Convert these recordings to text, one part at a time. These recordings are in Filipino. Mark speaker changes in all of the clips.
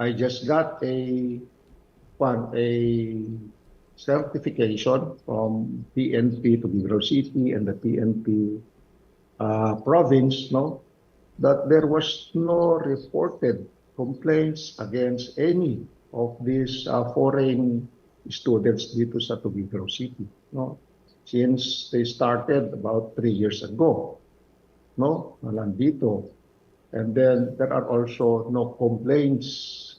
Speaker 1: I just got a one a certification from PNP to Bigro City and the PNP uh, province, no, that there was no reported complaints against any of these uh, foreign students dito sa Tubigro City, no, since they started about three years ago, no, na nandito. And then there are also no complaints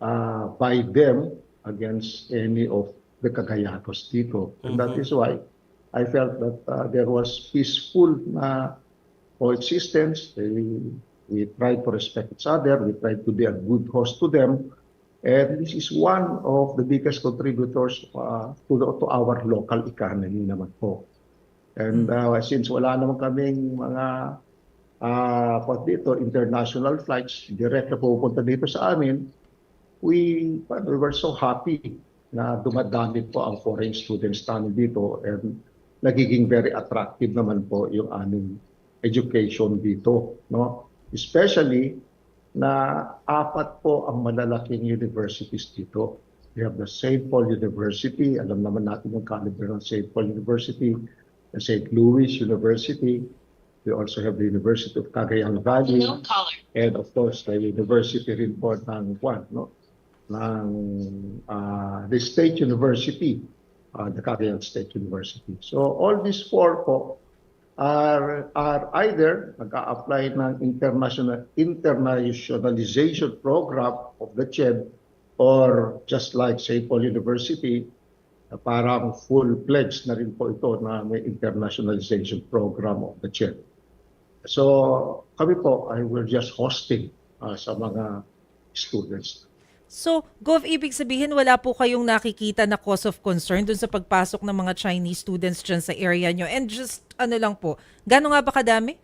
Speaker 1: uh, by them against any of the Cagayatos dito. And that is why I felt that uh, there was peaceful na coexistence. We, we tried to respect each other. We tried to be a good host to them. And this is one of the biggest contributors uh, to, the, to our local economy naman po. And uh, since wala naman kaming mga uh, dito, international flights, direct na pupunta dito sa amin, we, we were so happy na dumadami po ang foreign students namin dito and nagiging very attractive naman po yung aming education dito. No? Especially na apat po ang malalaking universities dito. We have the St. Paul University, alam naman natin yung caliber ng St. Paul University, the St. Louis University, we also have the University of Cagayan Valley,
Speaker 2: No
Speaker 1: and of course the university rin po ng Juan, no? Ng ah, the State University, ah, the Cagayan State University. So all these four po are are either nag-a-apply ng international internationalization program of the CHED or just like St. Paul University, na parang full-fledged na rin po ito na may internationalization program of the CHED. So kami po ay we're just hosting ah, sa mga students.
Speaker 3: So, Gov, ibig sabihin wala po kayong nakikita na cause of concern dun sa pagpasok ng mga Chinese students dyan sa area nyo. And just, ano lang po, gano'n nga ba kadami?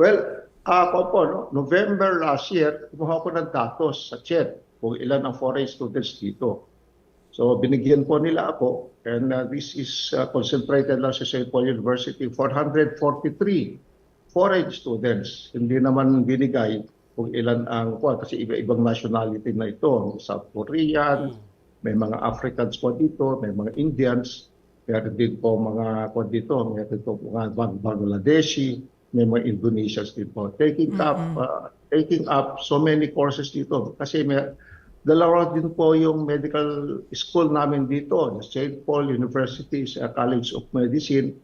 Speaker 1: Well, ako po, no, November last year, kumuha ko ng datos sa CHED kung ilan ang foreign students dito. So binigyan po nila ako and uh, this is uh, concentrated lang sa St. Paul University, 443 foreign students. Hindi naman binigay kung ilan ang kuha kasi iba-ibang nationality na ito. South Korean, may mga Africans po dito, may mga Indians, meron din po mga po dito, meron po mga Bang- Bangladeshi, may mga Indonesians din po. Taking up uh, taking up so many courses dito kasi may dalawa din po yung medical school namin dito, St. Paul University College of Medicine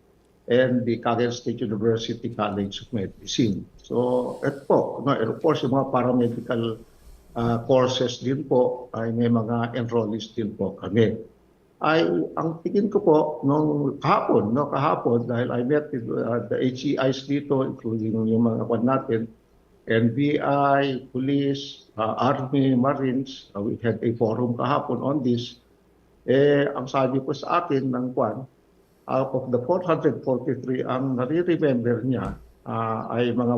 Speaker 1: and the Cagayan State University College of Medicine. So, ito po, no, of course, yung mga paramedical uh, courses din po ay may mga enrollees din po kami. Ay, ang tingin ko po, nung kahapon, no, kahapon, dahil I met with, uh, the HEIs dito, including yung mga kwan natin, NBI, Police, uh, Army, Marines, uh, we had a forum kahapon on this. Eh, ang sabi po sa akin ng kwan, out of the 443, ang nare-remember niya ah, ay mga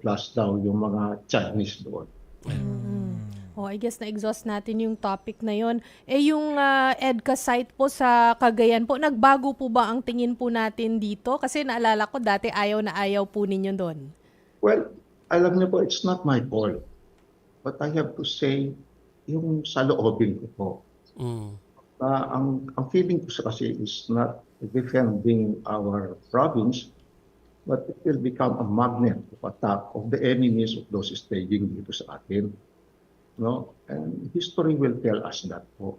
Speaker 1: 100 plus daw yung mga Chinese doon.
Speaker 4: Oh, I guess na-exhaust natin yung topic na yon. Eh yung ah, EDCA site po sa Cagayan po, nagbago po ba ang tingin po natin dito? Kasi naalala ko dati ayaw na ayaw po ninyo doon.
Speaker 1: Well, alam niyo po, it's not my fault. But I have to say, yung sa loobin ko po,
Speaker 5: Mm.
Speaker 1: Na ang, ang feeling ko sa kasi is not defending our province, but it will become a magnet of attack of the enemies of those staging dito sa atin. No? And history will tell us that po.